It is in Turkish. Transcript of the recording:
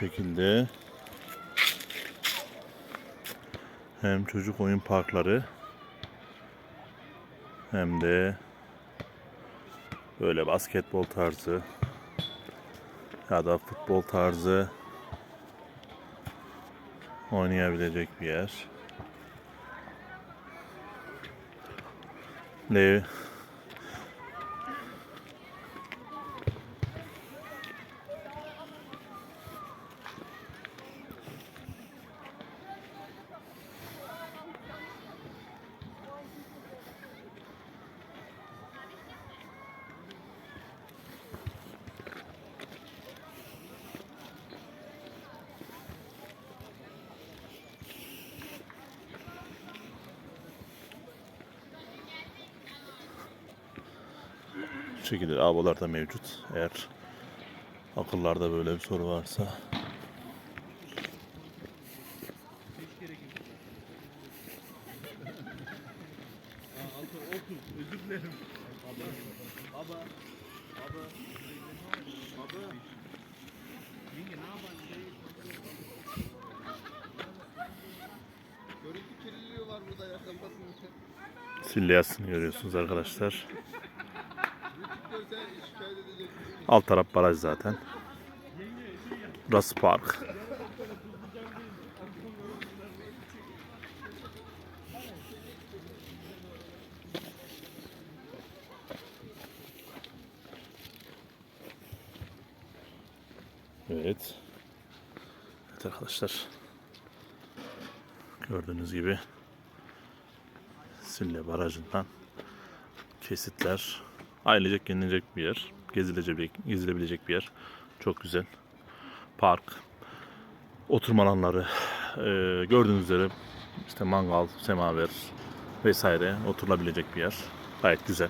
şekilde hem çocuk oyun parkları hem de böyle basketbol tarzı ya da futbol tarzı oynayabilecek bir yer. Ne şekilde arabalar da mevcut. Eğer akıllarda böyle bir soru varsa. Silyasını görüyorsunuz arkadaşlar. Alt taraf baraj zaten. Burası park. Evet. Evet arkadaşlar. Gördüğünüz gibi Sille Barajı'ndan kesitler. Ailecek gezilecek bir yer. Gezilecek, gezilebilecek bir yer. Çok güzel. Park. Oturma alanları. Ee, gördüğünüz üzere işte mangal, semaver vesaire oturulabilecek bir yer. Gayet güzel.